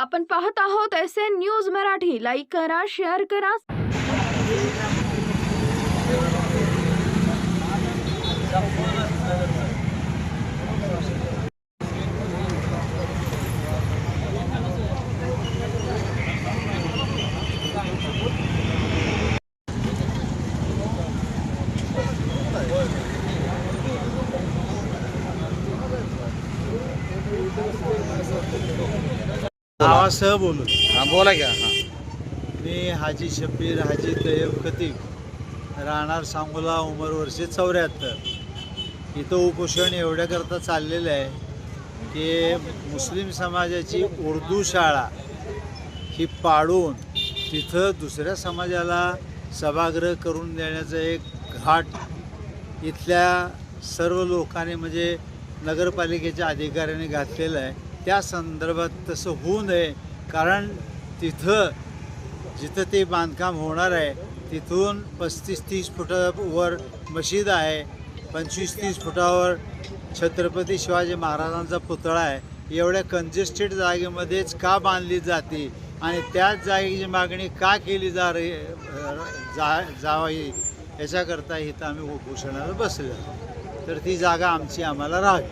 आपण पाहत आहोत S N news Marathi. Like करा शेअर करा. नावासह बोलू. हा बोला घ्या हा. मी हाजी शब्बीर हाजी तय्यब खतीब राहणार सांगोला उमर वर्षे चौऱ्याहत्तर. इथं उपोषण एवढ्याकरता चाललेलं आहे की मुस्लिम समाजाची उर्दू शाळा ही पाडून तिथं दुसऱ्या समाजाला सभागृह करून देण्याचं एक घाट इथल्या सर्व लोकांनी म्हणजे नगरपालिकेच्या अधिकाऱ्यांनी घातलेलं आहे. त्या संदर्भात तसं होऊ नये कारण तिथं जिथं ते बांधकाम होणार आहे तिथून पस्तीस तीस फुटावर मशीद आहे पंचवीस तीस फुटावर छत्रपती शिवाजी महाराजांचा पुतळा आहे. एवढ्या कंजेस्टेड जागेमध्येच का बांधली जाते आणि त्याच जागेची मागणी का केली जा रही जा जावी याच्याकरता इथं आम्ही उपोषणाला बसलो. तर ती जागा आमची आम्हाला राहावी.